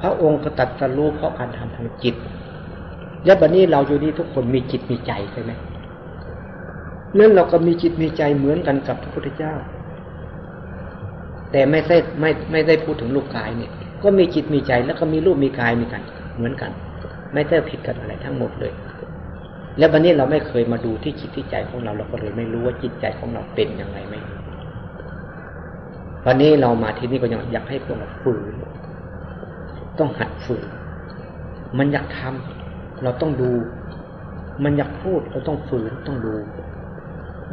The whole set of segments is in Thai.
พระองค์ก็ตัดสรู้เพราะการทำทางจิตและบัดนี้เราอยู่นี่ทุกคนมีจิตมีใจใช่ไหมนั่นเราก็มีจิตมีใจเหมือนกันกับพระพุทธเจ้า แต่ไม่ใช่ไม่ไม่ได้พูดถึงรูปกายเนี่ย ก็มีจิตมีใจแล้วก็มีรูปมีกายมีกัน เหมือนกัน ไม่ได้ผิดกันอะไรทั้งหมดเลย แล้ววันนี้เราไม่เคยมาดูที่จิตที่ใจของเราเราก็เลยไม่รู้ว่าจิตใจของเราเป็นยังไงไหมวันนี้เรามาที่นี่ก็ยังอยากให้พวกเราฝืน ต้องหัดฝึก มันอยากทำเราต้องดู มันอยากพูดเราต้องฝืนต้องดู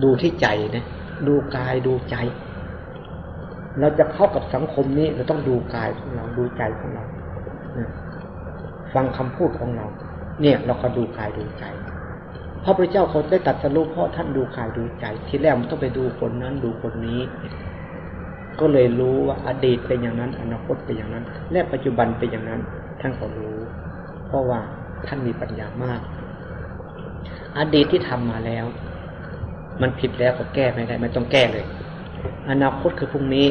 ดูที่ใจนะ ดูกายดูใจ เราจะเข้ากับสังคมนี้ เราต้องดูกายของเราดูใจของเราฟังคำพูดของเรา เนี่ย เราก็ดูกายดูใจพระพุทธเจ้าเขาได้ตัดสรุปเพราะท่านดูกายดูใจ ทีแรกมันต้องไปดูคนนั้นดูคนนี้ ก็เลยรู้ว่าอดีตเป็นอย่างนั้น อนาคตเป็นอย่างนั้น และปัจจุบันเป็นอย่างนั้นท่านก็รู้ เพราะว่าท่านมีปัญญามาก อดีตที่ทำมาแล้ว มันผิดแล้วก็แก้ไม่ได้ไม่ต้องแก้เลย อนาคตคือพรุ่งนี้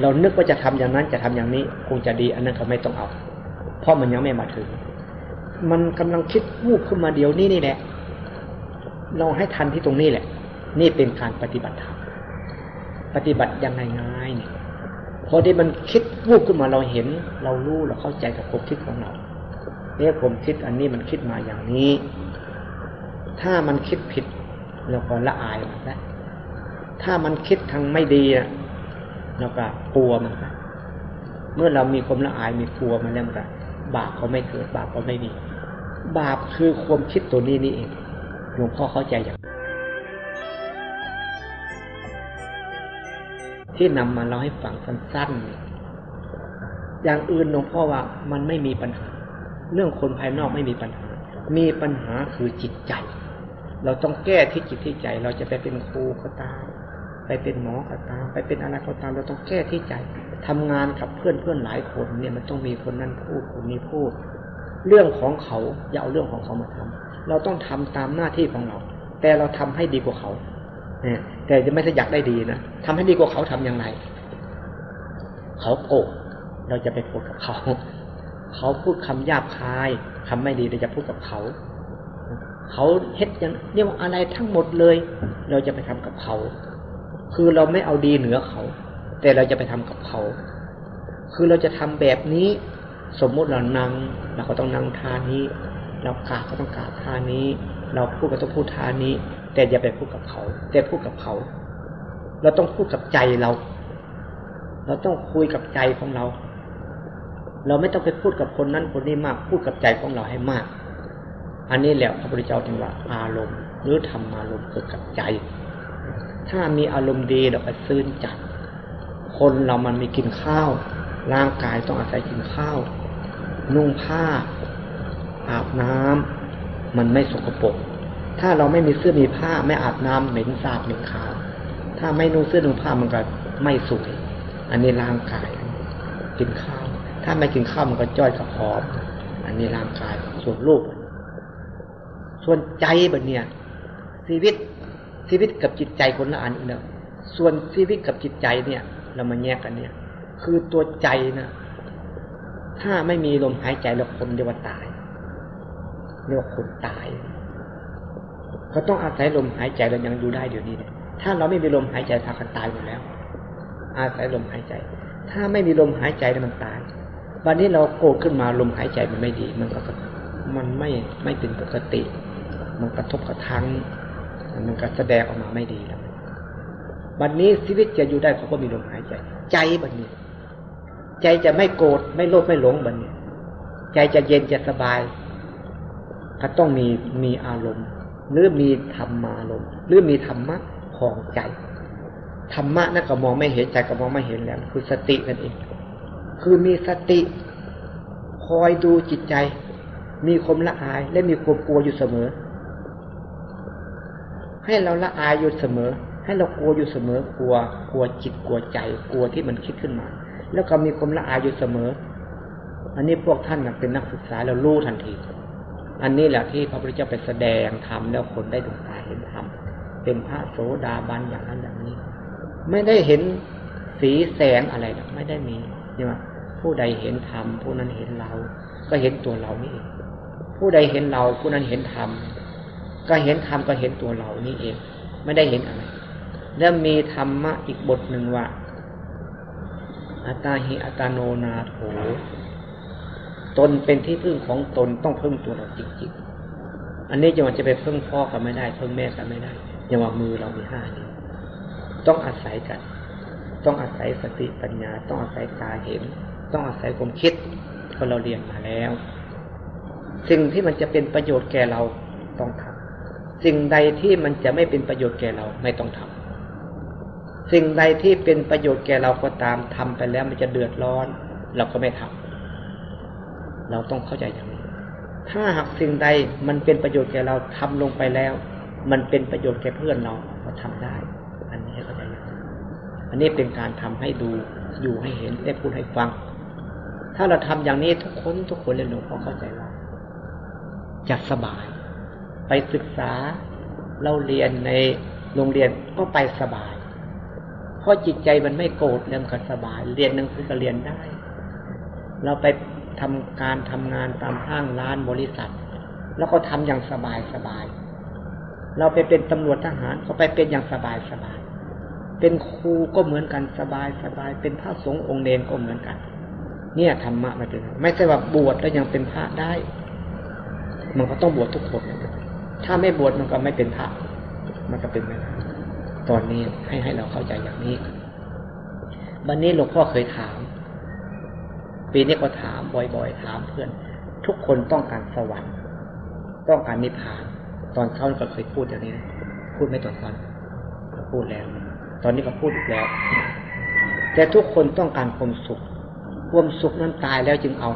เรานึกว่าจะทำอย่างนั้นจะทำอย่างนี้ คงจะดี อันนั้นก็ไม่ต้องเอา เพราะมันยังไม่มาถึง มันกำลังคิดวูบขึ้นมาเดียวนี้นี่แหละ เราให้ทันที่ตรงนี้แหละ นี่เป็นการปฏิบัติธรรม ปฏิบัติยังไงง่ายเนี่ยพอที่มันคิดวูบขึ้นมาเราเห็น เรารู้เราเข้าใจกับความคิดของเราเนี่ยผมคิดอันนี้มันคิดมาอย่างนี้ ถ้ามันคิดผิดเราก็ละอายมันแล้วถ้ามันคิดทางไม่ดีเราก็กลัวมันนะเมื่อเรามีความละอายมีกลัวมันแล้วมันก็บาปเขาไม่เกิดบาปก็ไม่มี บาปคือความคิดตัวนี้นี่เองหลวงพ่อเข้าใจอย่าง ที่นำมาเล่าให้ฟังสั้นๆ อย่างอื่นหลวงพ่อว่ามันไม่มีปัญหา เรื่องคนภายนอกไม่มีปัญหา มีปัญหาคือจิตใจ เราต้องแก้ที่จิตที่ใจ เราจะไปเป็นครูก็ตามไปเป็นหมอก็ตามไปเป็นอะไรก็ตามเราต้องแก้ที่ใจทำงานกับเพื่อนเพื่อนหลายคนเนี่ยมันต้องมีคนนั้นพูดคนนี้พูด เรื่องของเขาอย่าเอาเรื่องของเขามาทำเราต้องทำตามหน้าที่ของเรา แต่เราทำให้ดีกว่าเขา แต่จะไม่ใช่อยากได้ดีนะทำให้ดีกว่าเขาทํำยังไง เขาโกรธเราจะไปพูดกับเขา เขาพูดคำหยาบคายคำไม่ดีเราจะพูดกับเขา เขาเฮ็ดย่างเรียกว่าอะไรทั้งหมดเลย เราจะไปทำกับเขา คือเราไม่เอาดีเหนือเขา แต่เราจะไปทำกับเขา คือเราจะทำแบบนี้ สมมุติเรานั่งเราก็ต้องนั่งท่านี้ เรากราบก็ต้องกราบท่านี้ เราพูดก็ต้องพูดท่านี้ แต่อย่าไปพูดกับเขา แต่พูดกับเขา เราต้องพูดกับใจเรา เราต้องคุยกับใจของเรา เราไม่ต้องไปพูดกับคนนั้นคนนี้มาก พูดกับใจของเราให้มาก อันนี้แหละพระพุทธเจ้าจึงว่าอารมณ์ หรือธรรมารมณ์เกิดกับใจ ถ้ามีอารมณ์ดีเราก็ซื่นใจคนเรามันมีกินข้าว ร่างกายต้องอาศัยกินข้าว นุ่งผ้า อาบน้ำมันไม่สกปรก ถ้าเราไม่มีเสื้อมีผ้าไม่อาบน้ำเหม็นสาบเหม็นขาว ถ้าไม่นุ่งเสื้อนุ่งผ้ามันก็ไม่สวย อันนี้ร่างกายกินข้าว ถ้าไม่กินข้าวมันก็จ้อยกับหอมอันนี้ร่างกายส่วนรูป ส่วนใจแบบเนี้ยชีวิตชีวิตกับจิตใจคนละอันอีกนะส่วนชีวิตกับจิตใจเนี่ย เรามาแยกกันเนี่ย คือตัวใจนะถ้าไม่มีลมหายใจแล้วคนเรียวตายเรียกว่าคนตาย ก็ต้องอาศัยลมหายใจเรายังอยู่ได้เดี๋ยวนี้เนี่ยถ้าเราไม่มีลมหายใจพากันตายหมดแล้ว อาศัยลมหายใจ ถ้าไม่มีลมหายใจมันตายวันนี้เราโกรธขึ้นมาลมหายใจมันไม่ดี มันก็มันไม่ไม่เป็นปกติ มันกระทบกระทั่งมันก็แสดงออกมาไม่ดีแล้ววันนี้ชีวิตจะอยู่ได้เพราะว่ามีลมหายใจ ใจบันนี้ ใจจะไม่โกรธไม่โลภไม่หลงบันนี้ ใจจะเย็นจะสบาย ก็ต้องมีมีอารมณ์ หรือมีธรรมารมหรือมีธรรมะของใจธรรมะนั่นก็มองไม่เห็นใจก็มองไม่เห็นแล้ว คือสตินั่นเอง คือมีสติ คอยดูจิตใจ มีความละอายและมีความกลัวอยู่เสมอ ให้เราละอายอยู่เสมอ ให้เรากลัวอยู่เสมอกลัว กลัวจิตกลัวใจ กลัวที่มันคิดขึ้นมา แล้วก็มีความละอายอยู่เสมอ อันนี้พวกท่านเป็นนักศึกษาเรารู้ทันที อันนี้แหละที่พระพุทธเจ้าไปแสดงธรรมแล้วคนได้ดวงตาเห็นธรรมเป็นพระโสดาบันอย่างนั้นอย่างนี้ ไม่ได้เห็นสีแสงอะไรหรอกไม่ได้มีใช่ไหมผู้ใดเห็นธรรมผู้นั้นเห็นเรา ก็เห็นตัวเรานี่เองผู้ใดเห็นเราผู้นั้นเห็นธรรมก็เห็นธรรมก็เห็นตัวเรานี่เอง ไม่ได้เห็นอะไร แล้วมีธรรมะอีกบทหนึ่งว่าอัตาหิอัตโนนาโถ ตนเป็นที่พึ่งของตนต้องพึ่งตัวเราจริงๆ อันนี้จะว่าจะไปพึ่งพ่อก็ไม่ได้พึ่งแม่ก็ไม่ได้ย่างว่ามือเรามีห้านิ้วต้องอาศัยกัน ต้องอาศัยสติปัญญา ต้องอาศัยตาเห็น ต้องอาศัยความคิดก็เราเรียนมาแล้ว สิ่งที่มันจะเป็นประโยชน์แก่เราต้องทำสิ่งใดที่มันจะไม่เป็นประโยชน์แก่เราไม่ต้องทำสิ่งใดที่เป็นประโยชน์แก่เราก็ตามทำไปแล้วมันจะเดือดร้อน เราก็ไม่ทำ เราต้องเข้าใจอย่างนี้ ถ้าหากสิ่งใดมันเป็นประโยชน์แก่เราทำลงไปแล้ว มันเป็นประโยชน์แก่เพื่อนเราเราทำได้ อันนี้เข้าใจเย็นอันนี้เป็นการทำให้ดูอยู่ให้เห็นได้พูดให้ฟัง ถ้าเราทำอย่างนี้ทุกคนทุกคนเลยหลวงพ่อเข้าใจว่าจะสบาย ไปศึกษาเราเรียนในโรงเรียนก็ไปสบาย เพราะจิตใจมันไม่โกรธเรื่องก็สบาย เรียนหนังสือก็เรียนได้ เราไป ทำการทำงานตามห้างร้านบริษัท แล้วก็ทำอย่างสบายสบาย เราไปเป็นตำรวจทหารก็ไปเป็นอย่างสบายสบาย เป็นครูก็เหมือนกันสบายสบาย เป็นพระสงฆ์องค์เนก็เหมือนกัน เนี่ยธรรมะมันเป็นไม่ใช่ว่าบวชแล้วยังเป็นพระได้ มันก็ต้องบวชทุกคนถ้าไม่บวชมันก็ไม่เป็นพระ มันก็เป็นไม่ได้ตอนนี้ให้ให้เราเข้าใจอย่างนี้ วันนี้หลวงพ่อเคยถาม ปีนี้ก็ถามบ่อยๆ ถามเพื่อน ทุกคนต้องการสวรรค์ ต้องการนิพพาน ตอนเช้าก็เคยพูดอย่างนี้นะพูดไม่ตอนเช้าพูดแล้ว ตอนนี้ก็พูดอีกแล้ว แต่ทุกคนต้องการความสุข ความสุขนั้นตายแล้วจึงเอา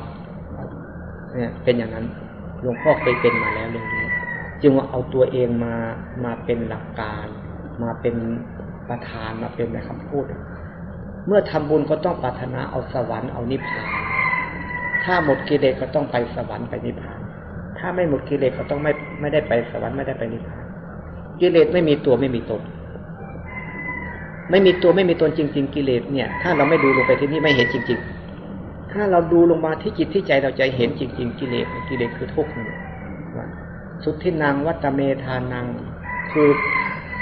เนี่ย เป็นอย่างนั้น หลวงพ่อเคยเป็นมาแล้วเรื่องนี้ จึงว่าเอาตัวเองมา มาเป็นหลักการ มาเป็นประธาน มาเป็นในคำพูดเมื่อทำบุญก็ต้องปรารถนาเอาสวรรค์เอานิพพาน ถ้าหมดกิเลสก็ต้องไปสวรรค์ไปนิพพาน ถ้าไม่หมดกิเลสก็ต้องไม่ไม่ได้ไปสวรรค์ไม่ได้ไปนิพพาน กิเลสไม่มีตัวไม่มีตน ไม่มีตัวไม่มีตนจริง ๆ กิเลสเนี่ย ถ้าเราไม่ดูลงไปที่นี่ไม่เห็นจริง ๆ ถ้าเราดูลงมาที่จิตที่ใจเราจะเห็นจริง ๆ กิเลสกิเลสคือทุกข์สุดที่นางวัตเมธานังคือ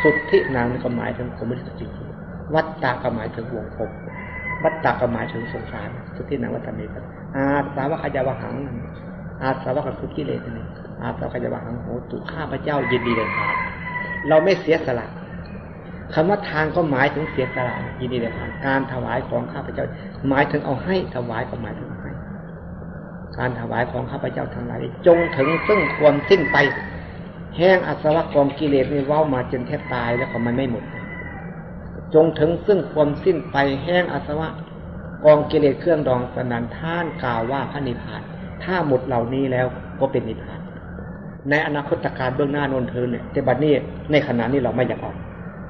สุดที่นางก็หมายถึงผมไม่ได้จริงๆวัตตาก็หมายถึงวงกลมวัตตาก็หมายถึงสงสาร สุดที่นางวัตเมธา อาสาวะขยาวหัง อาสาวะก็คือกิเลสนี่อาสาวะขยาวหังโหตุข้าพระเจ้ายินดีเลยครับเราไม่เสียสละคำว่าทานก็หมายถึงเสียสละยินดีเลยครับการถวายของข้าพเจ้า หมายถึงเอาให้ถวายก็หมายถึงให้การถวายของข้าพเจ้าทั้งหลายจงถึงซึ่งความสิ้นไป แห้งอาสวะกองกิเลสนี่ว้ามาจนแทบตายแล้วก็มันไม่หมด จงถึงซึ่งความสิ้นไปแห้งอาสวะ กองกิเลสเครื่องดองสนันท่านกล่าวว่าพระนิพพาน ถ้าหมดเหล่านี้แล้วก็เป็นนิพพาน ในอนาคตการเบื้องหน้านนเธอเนี่ยแต่บัดนี้ในขณะนี้เราไม่อยากออก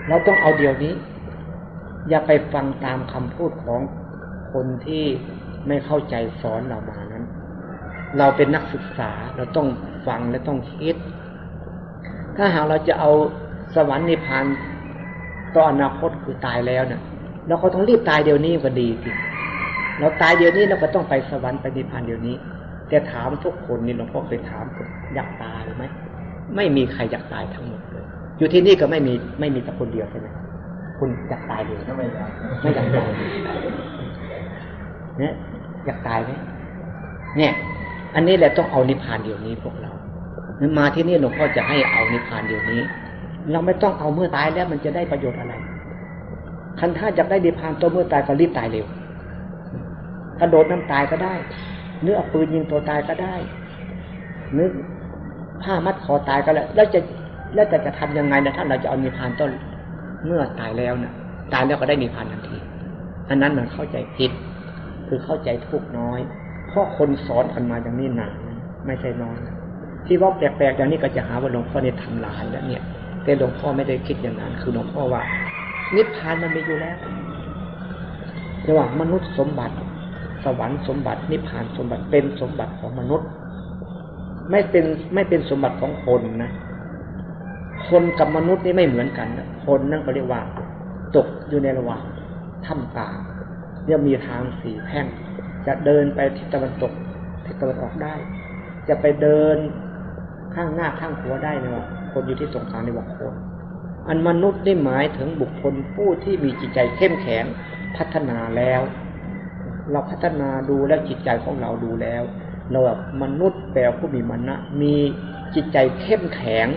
เราต้องเอาเดียวนี้ อย่าไปฟังตามคำพูดของคนที่ไม่เข้าใจสอนเรามานั้น เราเป็นนักศึกษาเราต้องฟังและต้องคิด ถ้าหากเราจะเอาสวรรค์นิพพานต่ออนาคตคือตายแล้วเนี่ยเราก็ต้องรีบตายเดี๋ยวนี้ก็ดีสิ เราตายเดี๋ยวนี้เราก็ต้องไปสวรรค์ไปนิพพานเดี๋ยวนี้ แต่ถามทุกคนนี่หลวงพ่อเคยถามอยากตายไหมไม่มีใครอยากตายทั้งหมดเลย อยู่ที่นี่ก็ไม่มีไม่มีแต่คนเดียวใช่ไหมคุณอยากตายเลยไม่อยากไม่อยากตายเนี่ยอยากตายไหมเนี่ย อันนี้แหละต้องเอานิพพานเดี๋ยวนี้พวกเรามาที่นี่หลวงพ่อจะให้เอานิพพานเดี๋ยวนี้ เราไม่ต้องเอาเมื่อตายแล้วมันจะได้ประโยชน์อะไรคันถ้าอยากได้นิพพานตัวเมื่อตายก็รีบตายเร็ว กระโดดน้ำตายก็ได้เนื้อเอาปืนยิงตัวตายก็ได้นึกผ้ามัดคอตายก็แล้วแล้วจะแล้วแต่จะทำยังไงนะถ้านเราจะเอานิพพานต้นเมื่อตายแล้วนะตายแล้วก็ได้นิพพานทันทีอันนั้นมันเข้าใจผิด คือเข้าใจทุกน้อยเพราะคนสอนกันมาอย่างนี้นานไม่ใช่น้อยที่ว่าแปลกๆอย่างนี้ก็จะหาว่าหลวงพ่อเนี่ยทำลายแล้วเนี่ย แต่หลวงพ่อไม่ได้คิดอย่างนั้น คือหลวงพ่อว่า นิพพานมันมีอยู่แล้วระหว่างมนุษย์สมบัติ สวรรค์สมบัตินิพพานสมบัติเป็นสมบัติของมนุษย์ ไม่เป็นไม่เป็นสมบัติของคนนะ คนกับมนุษย์นี่ไม่เหมือนกันนะคนนั่นก็เรียกว่า ตกอยู่ในระหว่างถ้ำกลางเรียกมีทางสี่แพ่ง จะเดินไปทิศตะวันตกทิศตะวันออกได้ จะไปเดินข้างหน้าข้างหัวได้นะว่าคนอยู่ที่ตรงกลางในว่าคนอันมนุษย์ได้หมายถึงบุคคลผู้ที่มีจิตใจเข้มแข็งพัฒนาแล้ว เราพัฒนาดูแล้วจิตใจของเราดูแล้ว เราแบบมนุษย์แปลผู้มีมณะมีจิตใจเข้มแข็ง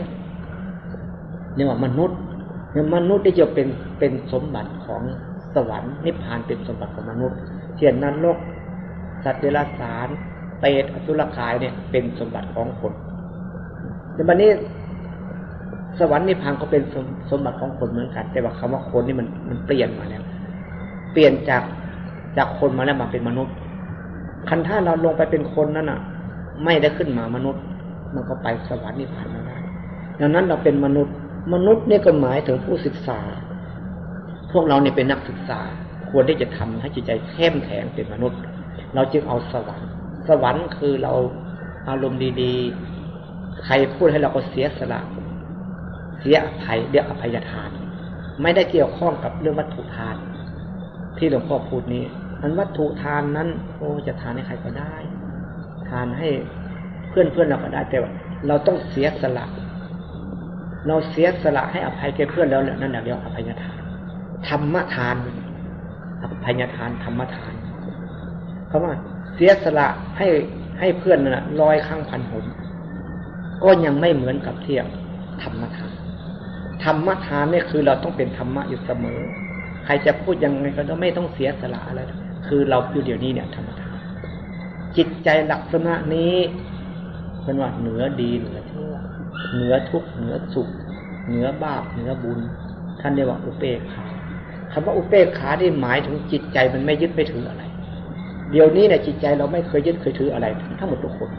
เนี่ยว่ามนุษย์เนี่ยมนุษย์ที่จะเป็นเป็นสมบัติของสวรรค์นิพพานเป็นสมบัติของมนุษย์เช่นนั้นโลกสัตว์เดรัจฉานเปรตอสุรกายเนี่ยเป็นสมบัติของคนแต่บัดนี้สวรรค์นิพพานก็เป็นสมสมบัติของคนเหมือนกัน แต่ว่าคำว่าคนนี่มันมันเปลี่ยนมาแล้ว เปลี่ยนจาก จากคนมาแล้วมาเป็นมนุษย์คันถ้าเราลงไปเป็นคนนั่นอะ ไม่ได้ขึ้นมามนุษย์ มันก็ไปสวรรค์นิพพานไม่ได้ดังนั้นเราเป็นมนุษย์มนุษย์นี่ก็หมายถึงผู้ศึกษา พวกเราเนี่ยเป็นนักศึกษา ควรที่จะทำให้จิตใจเข้มแข็งเป็นมนุษย์ เราจึงเอาสวรรค์ สวรรค์คือเราอารมณ์ดีๆ ใครพูดให้เราก็เสียสละ เสียอภัยเรียกอภัยทาน ไม่ได้เกี่ยวข้องกับเรื่องวัตถุทาน ที่หลวงพ่อพูดนี้ อันวัตถุทานนั้น โอ้จะทานให้ใครก็ได้ ทานให้เพื่อนเพื่อนเราก็ได้แต่ว่าเราต้องเสียสละ เราเสียสละให้อภัยแก่เพื่อนแล้วนั่นแหละเรียกอภัยทานธรรมทานอภัยทานธรรมทานเขาว่า เสียสละให้ให้เพื่อนน่ะร้อยครั้งพันหนก็ยังไม่เหมือนกับเทียบธรรมทาน ธรรมทานนี่คือเราต้องเป็นธรรมะอยู่เสมอ ใครจะพูดยังไงก็ไม่ต้องเสียสละอะไร คือเราอยู่เดี๋ยวนี้เนี่ยธรรมทานจิตใจลักษณะนี้เป็นว่าเหนือดีเหนือชั่วเหนือทุกข์เหนือสุข เหนือบาปเหนือบุญ ท่านเรียกว่าอุเบกขาคำว่าอุเบกขาที่หมายถึงจิตใจมันไม่ยึดไม่ถืออะไร เดี๋ยวนี้เนี่ยจิตใจเราไม่เคยยึดเคยถืออะไร ทั้งหมดทุกคน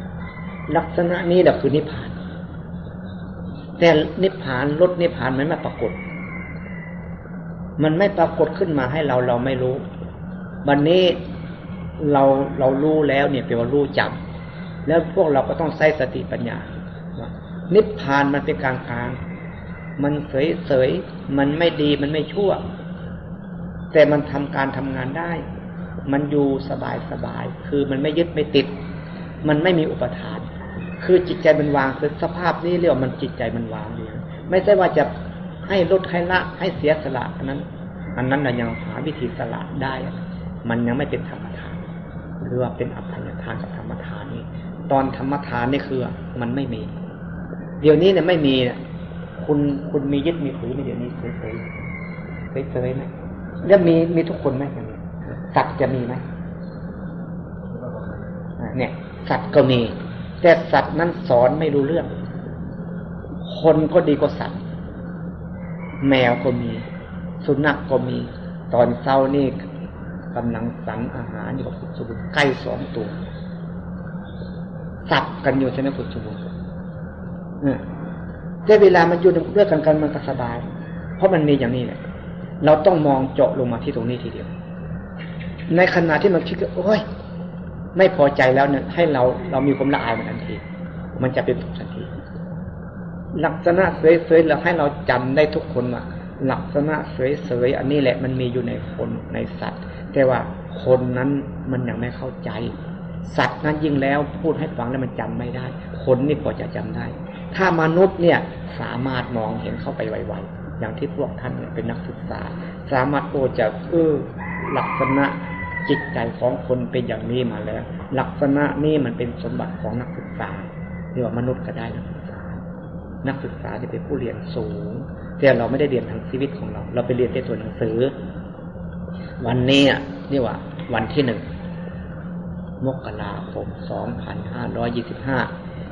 ลักษณะนี้แหละคือนิพพาน แต่นิพพานลดนิพพานมันไม่ปรากฏ มันไม่ปรากฏขึ้นมาให้เราเราไม่รู้ วันนี้เราเรารู้แล้วเนี่ยเป็นว่ารู้จำแล้วพวกเราก็ต้องใช้สติปัญญานิพพานมันเป็นกลางกลางมันเสยเสยมันไม่ดีมันไม่ชั่ว แต่มันทำการทำงานได้ มันอยู่สบายสบาย คือมันไม่ยึดไม่ติด มันไม่มีอุปทาน คือจิตใจมันวางคือสภาพนี้เรียกว่ามันจิตใจมันวางอย่างไม่ใช่ว่าจะให้ลดให้ละให้เสียสละอันนั้น อันนั้นเรายังหาวิธีสละได้ มันยังไม่เป็นธรรมทานหรือว่าเป็นอภัยทานกับธรรมทานนี่ตอนธรรมทานนี่คือมันไม่มี เดี๋ยวนี้เนี่ยไม่มีคุณคุณมียึดมีถือในเดี๋ยวนี้เฉยๆเฉยไหมแล้วมีมีทุกคนไหมอย่างนี้สัตว์จะมีไหมเนี่ย สัตว์ก็มี แต่สัตว์นั้นสอนไม่รู้เรื่อง คนก็ดีกว่าสัตว์ แมวก็มี สุนัขกก็มี ตอนเช้านี่ กำลังสันอาหารอยู่กับพุทธสมุนใกล้สองตัวสับกันอยู่ใช่ไหมพุทธสมุนแต่เวลามันอยู่ด้วยกันกันมันก็สบาย เพราะมันมีอย่างนี้แหละเราต้องมองเจาะลงมาที่ตรงนี้ทีเดียว ในขณะที่มันคิดว่าโอ้ย ไม่พอใจแล้วเนี่ย ให้เราเรามีความละอายมันทันที มันจะเป็นทุกทันที ลักษณะเสยๆเราให้เราจำได้ทุกคนว่าลักษณะเสยๆอันนี้แหละมันมีอยู่ในคนในสัตว์ แต่ว่าคนนั้นมันยังไม่เข้าใจ สัตว์นั้นยิ่งแล้วพูดให้ฟังแล้วมันจำไม่ได้ คนนี่พอจะจำได้ ถ้ามนุษย์เนี่ยสามารถมองเห็นเข้าไปไวๆอย่างที่พวกท่านเนี่ยเป็นนักศึกษา สามารถโอจะเออลักษณะจิตใจของคนเป็นอย่างนี้มาแล้ว ลักษณะนี่มันเป็นสมบัติของนักศึกษาเรียกว่ามนุษย์ก็ได้นักศึกษา นักศึกษาจะเป็นผู้เรียนสูง แต่เราไม่ได้เรียนทางชีวิตของเรา เราไปเรียนแต่ตัวหนังสือ วันนี้นี่ว่า วันที่หนึ่งมกราคมสองพันห้าร้อยี่สิบห้า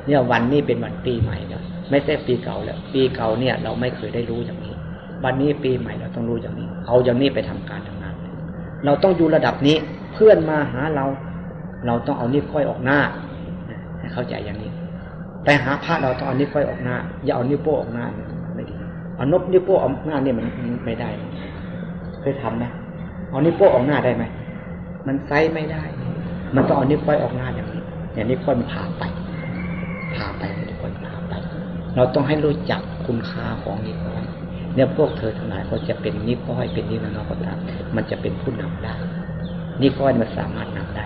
เนี่ยวันนี้เป็นวันปีใหม่แล้วไม่ใช่ปีเก่าแล้ว ปีเก่าเนี่ย เราไม่เคยได้รู้อย่างนี้ วันนี้ปีใหม่เราต้องรู้อย่างนี้ เอาอย่างนี้ไปทำการทำงาน เราต้องอยู่ระดับนี้เพื่อนมาหาเรา เราต้องเอานิ้วก้อยออกหน้าให้เข้าใจอย่างนี้ไปหาพระเราต้องเอานิ้วก้อยออกหน้า อย่าเอานิ้วโป้ออกหน้าไม่ดีเอานบนิ้วโป้ออกหน้าเนี่ยมันไม่ได้เคยทำไหม เอานิ้วโป้งออกหน้าได้ไหมมันไซส์ไม่ได้ มันต้องเอานิ้วก้อยออกหน้าอย่างนี้อย่างนี้ก้อยมันพาไปพาไปนิ้วก้อยพาไป เราต้องให้รู้จักคุณค่าของนิ้วก้อยเนี่ยพวกเธอทั้งหลายก็จะเป็นนิ้วก้อยเป็นนิ้วนางก็ตามมันจะเป็นผู้นำได้นิ้วก้อยมันสามารถนำได้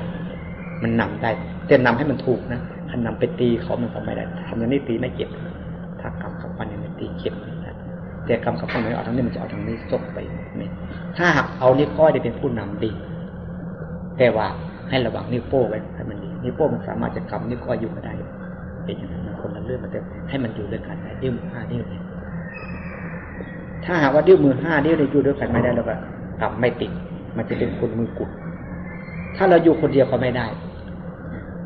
มันนำได้แต่นำให้มันถูกนะถ้านำไปตีเขามันก็ไม่ได้ทำอย่างนี้ตีไม่เจ็บ ถ้ากำกับฟันอย่างนี้ตีเจ็บ แต่กำกับฟันไม่เอาทางนี้มันจะเอาทางนี้ซกไปนี่ถ้าหากเอานิ้วก้อยได้เป็นผู้นำดี แต่ว่าให้ระวังนิ้วโป้งไว้ให้มันดีนิ้วโป้งมันสามารถจะกำนิ้วก้อยอยู่ก็ได้ เป็นอย่างนั้นมันคนละเรื่องมันแต่ให้มันอยู่ด้วยกันได้ดิ้วมือห้าดิ้วเนี่ยถ้าหากว่าดิ้วมือห้าดิ้วเนี่อยู่ด้วยกันไม่ได้แล้วก็กำไม่ติด มันจะเป็นคนมือกุด ถ้าเราอยู่คนเดียวก็ไม่ได้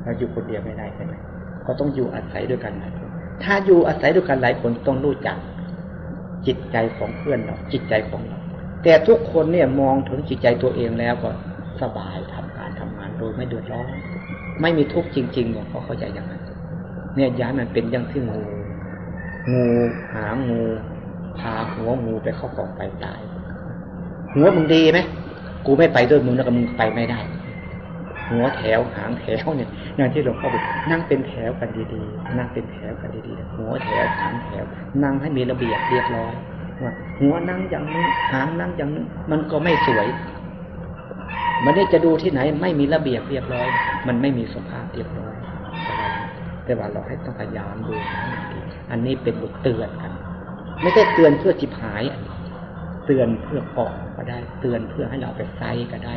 เราอยู่คนเดียวไม่ได้ใช่ไหมก็ต้องอยู่อาศัยด้วยกันหลายคนถ้าอยู่อาศัยด้วยกันหลายคนต้องรู้จัก จิตใจของเพื่อนเรา จิตใจของเรา แต่ทุกคนเนี่ยมองถึงจิตใจตัวเองแล้วก็สบายทำการทำงานโดยไม่เดือดร้อน ไม่มีทุกข์จริงๆหลวงพ่อเข้าใจอย่างนั้น เนี่ยย้ายมันเป็นอย่างที่งูงูหางูพาหัวงูไปเข้ากองไฟตายหัวมึงดีไหมกูไม่ไปด้วยมึงแล้วก็มึงไปไม่ได้ หัวแถวหางแถวเนี่ยอย่างที่หลวงพ่อบอกนั่งเป็นแถวกันดีๆ นั่งเป็นแถวกันดีๆ หัวแถวหางแถว นั่งให้มีระเบียบเรียบร้อยว่าหัวนั่งอย่างนี้หางนั่งอย่างนี้มันก็ไม่สวย มันได้จะดูที่ไหนไม่มีระเบียบเรียบร้อย มันไม่มีสภาพเรียบร้อย แต่ว่าเราให้ต้องพยายามดู อันนี้เป็นบทเตือนกัน ไม่ใช่เตือนเพื่อจิบหาย เตือนเพื่อเกก็ได้ เตือนเพื่อให้เราไปไซก็ได้